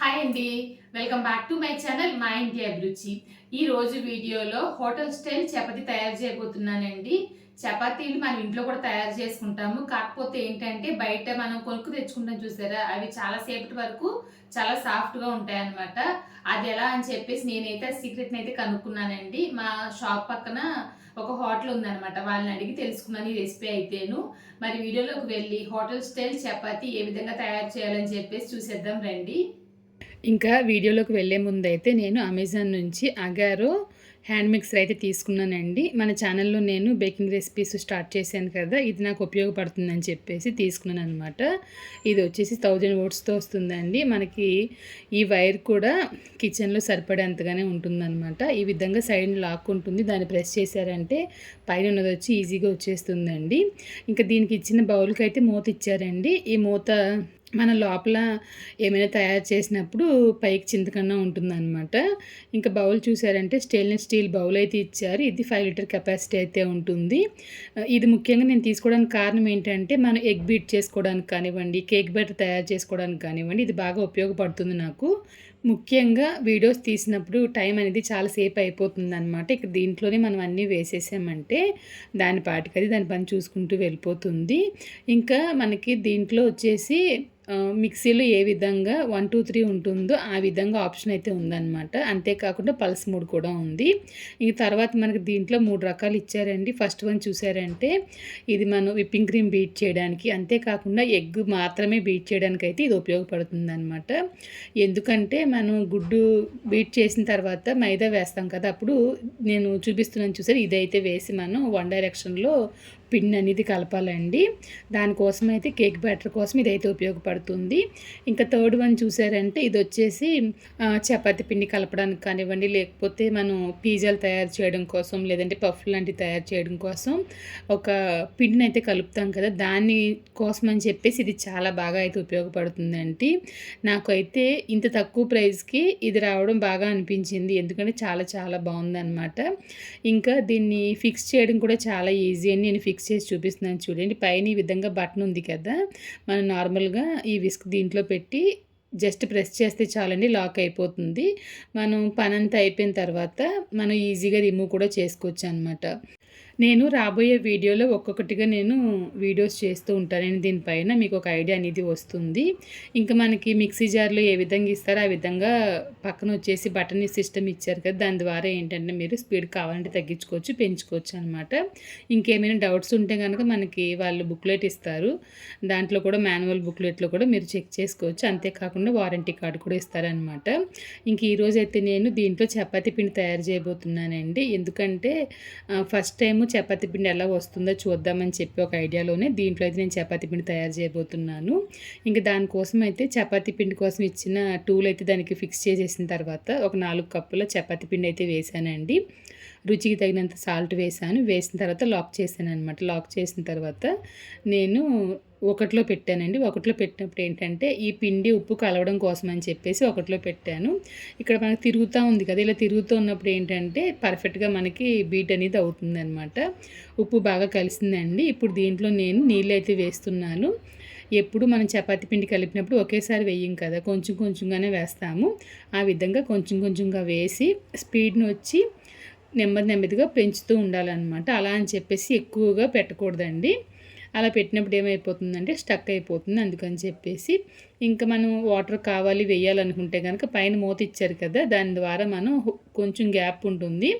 Hi అండి welcome back to my channel మా ఇంటి అభిరుచి ఈ రోజు వీడియోలో హోటల్ స్టైల్ చపాతీ తయారు చేయబోతున్నానండి. చపాతీలు మనం ఇంట్లో కూడా తయారు చేసుకుంటాము. కాకపోతే ఏంటంటే బయట మనం కొనుక్కు తెచ్చుకుంటాం చూసారా? అవి చాలా సేపటి వరకు చాలా సాఫ్ట్గా ఉంటాయి అది ఎలా అని చెప్పేసి నేనైతే సీక్రెట్ని అయితే కనుక్కున్నానండి. మా షాప్ పక్కన ఒక హోటల్ ఉందన్నమాట. వాళ్ళని అడిగి తెలుసుకున్నాను ఈ రెసిపీ అయితేను. మరి వీడియోలోకి వెళ్ళి హోటల్ స్టైల్ చపాతీ ఏ విధంగా తయారు చేయాలని చెప్పేసి చూసేద్దాం రండి. ఇంకా వీడియోలోకి వెళ్ళే ముందు అయితే నేను అమెజాన్ నుంచి అగారో హ్యాండ్ మిక్సర్ అయితే తీసుకున్నానండి. మన ఛానల్లో నేను బేకింగ్ రెసిపీస్ స్టార్ట్ చేశాను కదా ఇది నాకు ఉపయోగపడుతుందని చెప్పేసి తీసుకున్నాను అనమాట ఇది వచ్చేసి థౌజండ్ ఓట్స్తో వస్తుందండి. మనకి ఈ వైర్ కూడా కిచెన్లో సరిపడేంతగానే ఉంటుందన్నమాట. ఈ విధంగా సైడ్ లాక్ ఉంటుంది. దాన్ని ప్రెస్ చేశారంటే పైన ఉన్నది వచ్చి ఈజీగా వచ్చేస్తుందండి. ఇంకా దీనికి ఇచ్చిన బౌల్కి అయితే మూత ఇచ్చారండి. ఈ మూత మన లోపల ఏమైనా తయారు చేసినప్పుడు పైకి చింతకన్నా ఉంటుందన్నమాట. ఇంకా బౌల్ చూసారంటే స్టెయిన్లెస్ స్టీల్ బౌల్ అయితే ఇచ్చారు. ఇది ఫైవ్ లీటర్ కెపాసిటీ అయితే ఉంటుంది. ఇది ముఖ్యంగా నేను తీసుకోవడానికి కారణం ఏంటంటే మనం ఎగ్ బీట్ చేసుకోవడానికి కానివ్వండి కేక్ బెటర్ తయారు చేసుకోవడానికి కానివ్వండి ఇది బాగా ఉపయోగపడుతుంది నాకు. ముఖ్యంగా వీడియోస్ తీసినప్పుడు టైం అనేది చాలా సేపు అయిపోతుంది అనమాట ఇక దీంట్లోనే మనం అన్నీ వేసేసామంటే దాని పాటికది దాని పని చూసుకుంటూ వెళ్ళిపోతుంది. ఇంకా మనకి దీంట్లో వచ్చేసి మిక్సీలో ఏ విధంగా వన్ టూ త్రీ ఉంటుందో ఆ విధంగా ఆప్షన్ అయితే ఉందన్నమాట. అంతేకాకుండా పల్స్ మూడు కూడా ఉంది. ఇంక తర్వాత మనకి దీంట్లో మూడు రకాలు ఇచ్చారండి. ఫస్ట్ వన్ చూసారంటే ఇది మనం విప్పింగ్ క్రీమ్ బీట్ చేయడానికి అంతేకాకుండా ఎగ్ మాత్రమే బీట్ చేయడానికి అయితే ఇది ఉపయోగపడుతుంది అనమాట ఎందుకంటే మనం గుడ్డు బీట్ చేసిన తర్వాత మైదా వేస్తాం కదా అప్పుడు నేను చూపిస్తున్నాను చూసారు ఇదైతే వేసి మనం వన్ డైరెక్షన్లో పిన్ అనేది కలపాలండి. దానికోసం అయితే కేక్ బ్యాటర్ కోసం ఇదైతే ఉపయోగపడుతుంది. ఇంకా థర్డ్ వన్ చూసారంటే ఇది వచ్చేసి చపాతి పిండి కలపడానికి కానివ్వండి లేకపోతే మనం పిజ్జాలు తయారు చేయడం కోసం లేదంటే పఫ్ లాంటివి తయారు చేయడం కోసం ఒక పిండిని అయితే కలుపుతాం కదా దాని కోసం అని చెప్పేసి ఇది చాలా బాగా అయితే ఉపయోగపడుతుందండి నాకైతే ఇంత తక్కువ ప్రైస్కి ఇది రావడం బాగా అనిపించింది ఎందుకంటే చాలా చాలా బాగుందన్నమాట. ఇంకా దీన్ని ఫిక్స్ చేయడం కూడా చాలా ఈజీ అని నేను ఫిక్స్ చేసి చూపిస్తున్నాను చూడండి పైన ఈ విధంగా బటన్ ఉంది కదా మనం నార్మల్గా ఈ విస్క్ దీంట్లో పెట్టి జస్ట్ ప్రెస్ చేస్తే చాలండి లాక్ అయిపోతుంది. మనం పని అంతా అయిపోయిన తర్వాత మనం ఈజీగా రిమూవ్ కూడా చేసుకోవచ్చు అనమాట నేను రాబోయే వీడియోలో ఒక్కొక్కటిగా నేను వీడియోస్ చేస్తూ ఉంటాను దీనిపైన మీకు ఒక ఐడియా అనేది వస్తుంది. ఇంకా మనకి మిక్సీ జార్లో ఏ విధంగా ఇస్తారో ఆ విధంగా పక్కన వచ్చేసి బటన్ సిస్టమ్ ఇచ్చారు కదా దాని ద్వారా ఏంటంటే మీరు స్పీడ్ కావాలంటే తగ్గించుకోవచ్చు పెంచుకోవచ్చు అనమాట ఇంకేమైనా డౌట్స్ ఉంటే కనుక మనకి వాళ్ళు బుక్లెట్ ఇస్తారు. దాంట్లో కూడా మాన్యువల్ బుక్లెట్లో కూడా మీరు చెక్ చేసుకోవచ్చు. అంతేకాకుండా వారంటీ కార్డు కూడా ఇస్తారనమాట ఇంక ఈరోజైతే నేను దీంట్లో చపాతీ పిండి తయారు చేయబోతున్నానండి. ఎందుకంటే ఫస్ట్ టైం చపాతీ పిండి ఎలా వస్తుందో చూద్దామని చెప్పి ఒక ఐడియాలోనే దీంట్లో అయితే నేను చపాతీ పిండి తయారు చేయబోతున్నాను. ఇంకా దానికోసం అయితే చపాతీ పిండి కోసం ఇచ్చిన టూల్ అయితే దానికి ఫిక్స్ చేసేసిన తర్వాత ఒక నాలుగు కప్పుల చపాతీ పిండి అయితే వేసానండి. రుచికి తగినంత సాల్ట్ వేసాను. వేసిన తర్వాత లాక్ చేశాను అనమాట లాక్ చేసిన తర్వాత నేను ఒకటిలో పెట్టానండి. ఒకటిలో పెట్టినప్పుడు ఏంటంటే ఈ పిండి ఉప్పు కలవడం కోసం అని చెప్పేసి ఒకటిలో పెట్టాను. ఇక్కడ మనకి తిరుగుతూ ఉంది కదా ఇలా తిరుగుతూ ఉన్నప్పుడు ఏంటంటే పర్ఫెక్ట్గా మనకి బీట్ అనేది అవుతుంది అనమాట ఉప్పు బాగా కలిసిందండి. ఇప్పుడు దీంట్లో నేను నీళ్ళు అయితే వేస్తున్నాను. ఎప్పుడు మనం చపాతీ పిండి కలిపినప్పుడు ఒకేసారి వేయం కదా కొంచెం కొంచెంగానే వేస్తాము. ఆ విధంగా కొంచెం కొంచెంగా వేసి స్పీడ్ని వచ్చి నెమ్మది నెమ్మదిగా పెంచుతూ ఉండాలన్నమాట. అలా అని చెప్పేసి ఎక్కువగా పెట్టకూడదండి. అలా పెట్టినప్పుడు ఏమైపోతుందంటే స్టక్ అయిపోతుంది అందుకని చెప్పేసి ఇంకా మనం వాటర్ కావాలి వేయాలనుకుంటే కనుక పైన మూత ఇచ్చారు కదా దాని ద్వారా మనం కొంచెం గ్యాప్ ఉంటుంది.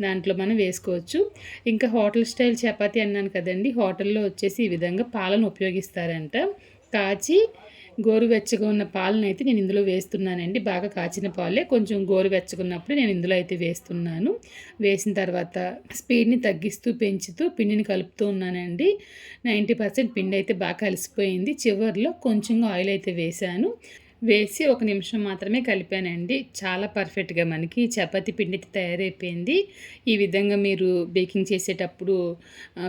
దాంట్లో మనం వేసుకోవచ్చు. ఇంకా హోటల్ స్టైల్ చపాతీ అన్నాను కదండి హోటల్లో వచ్చేసి ఈ విధంగా పాలను ఉపయోగిస్తారంట. కాచి గోరువెచ్చగా ఉన్న పాలను అయితే నేను ఇందులో వేస్తున్నానండి. బాగా కాచిన పాలే. కొంచెం గోరువెచ్చగున్నప్పుడు నేను ఇందులో అయితే వేస్తున్నాను. వేసిన తర్వాత స్పీడ్ని తగ్గిస్తూ పెంచుతూ పిండిని కలుపుతూ ఉన్నానండి. నైంటీ పర్సెంట్ పిండి అయితే బాగా కలిసిపోయింది. చివరిలో కొంచెం ఆయిల్ అయితే వేశాను. వేసి ఒక నిమిషం మాత్రమే కలిపానండి. చాలా పర్ఫెక్ట్గా మనకి చపాతి పిండి తయారైపోయింది. ఈ విధంగా మీరు బేకింగ్ చేసేటప్పుడు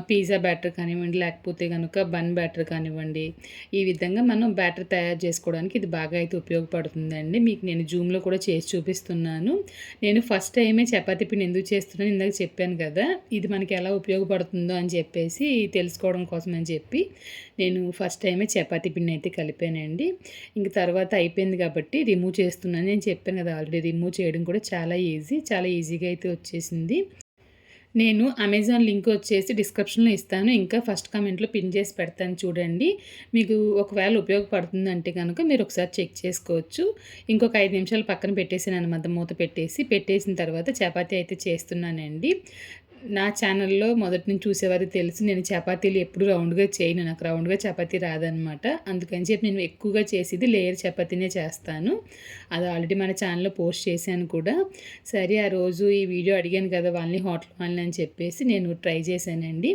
పిజ్జా బ్యాటర్ కానివ్వండి లేకపోతే కనుక బన్ బ్యాటర్ కానివ్వండి ఈ విధంగా మనం బ్యాటర్ తయారు చేసుకోవడానికి ఇది బాగా అయితే ఉపయోగపడుతుందండి. మీకు నేను జూమ్లో కూడా చేసి చూపిస్తున్నాను. నేను ఫస్ట్ టైమే చపాతి పిండి ఎందుకు చేస్తున్నాను ఇందాక చెప్పాను కదా ఇది మనకి ఎలా ఉపయోగపడుతుందో అని చెప్పేసి తెలుసుకోవడం కోసం అని చెప్పి నేను ఫస్ట్ టైమే చపాతీ పిండి అయితే కలిపానండి. ఇంక తర్వాత అయిపోయింది కాబట్టి రిమూవ్ చేస్తున్నాను. నేను చెప్పాను కదా ఆల్రెడీ రిమూవ్ చేయడం కూడా చాలా ఈజీ చాలా ఈజీగా అయితే వచ్చేసింది. నేను అమెజాన్ లింక్ వచ్చేసి డిస్క్రిప్షన్లో ఇస్తాను. ఇంకా ఫస్ట్ కామెంట్లో పిన్ చేసి పెడతాను చూడండి. మీకు ఒకవేళ ఉపయోగపడుతుంది అంటే కనుక మీరు ఒకసారి చెక్ చేసుకోవచ్చు. ఇంకొక ఐదు నిమిషాలు పక్కన పెట్టేసాను అనమాట మూత పెట్టేసి. పెట్టేసిన తర్వాత చపాతీ అయితే చేస్తున్నానండి. నా ఛానల్లో మొదటి నుంచి చూసేవారు తెలుసు. నేను చపాతీలు ఎప్పుడు రౌండ్గా చేయను. నాకు రౌండ్గా చపాతీ రాదనమాట అందుకని చెప్పి నేను ఎక్కువగా చేసేది లేయర్ చపాతీనే చేస్తాను. అది ఆల్రెడీ మన ఛానల్లో పోస్ట్ చేశాను కూడా. సరే ఆ రోజు ఈ వీడియో అడిగాను కదా వాళ్ళని హోటల్ వాళ్ళని అని చెప్పేసి నేను ట్రై చేశానండి.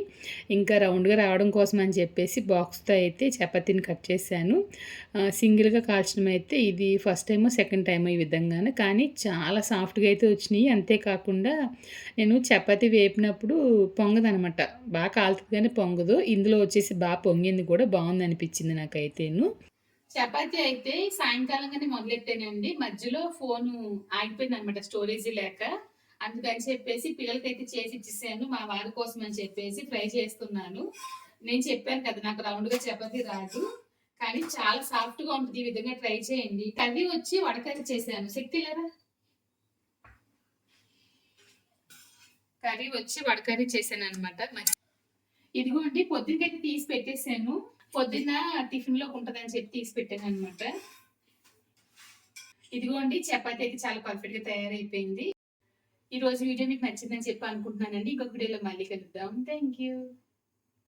ఇంకా రౌండ్గా రావడం కోసం అని చెప్పేసి బాక్స్తో అయితే చపాతీని కట్ చేశాను. సింగిల్గా కాల్చడం అయితే ఇది ఫస్ట్ టైము సెకండ్ టైము ఈ విధంగానే. కానీ చాలా సాఫ్ట్గా అయితే వచ్చినాయి. అంతేకాకుండా నేను చపాతీ వేపినప్పుడు పొంగదనమాట బాగా కాలుతుంది కానీ పొంగదు. ఇందులో వచ్చేసి బాగా పొంగింది కూడా బాగుంది అనిపించింది నాకైతేను. చపాతి అయితే సాయంకాలంగానే మొదలెట్టానండి. మధ్యలో ఫోన్ ఆగిపోయింది అనమాట స్టోరేజ్ లేక. అందుకని చెప్పేసి పిల్లలకైతే చేసి ఇచ్చేసాను. మా వారి కోసం అని చెప్పేసి ట్రై చేస్తున్నాను. నేను చెప్పాను కదా నాకు రౌండ్గా చపాతీ రాదు. కానీ చాలా సాఫ్ట్గా ఉంటుంది. ఈ విధంగా ట్రై చేయండి. కర్రీ వచ్చి వడకర్రీ చేశాను. శక్తి లేదా? కర్రీ వచ్చి వడకర్రీ చేశాను అనమాట ఇదిగోండి పొద్దున్నకైతే తీసి పెట్టేశాను. పొద్దున్న టిఫిన్ ఉంటుందని చెప్పి తీసి పెట్టాను అనమాట ఇదిగోండి చపాతీ అయితే చాలా పర్ఫెక్ట్గా తయారైపోయింది. ఈ రోజు వీడియో మీకు నచ్చిందని చెప్పి అనుకుంటున్నానండి. ఇంకొక వీడియోలో మళ్ళీ కలుద్దాం. Thank you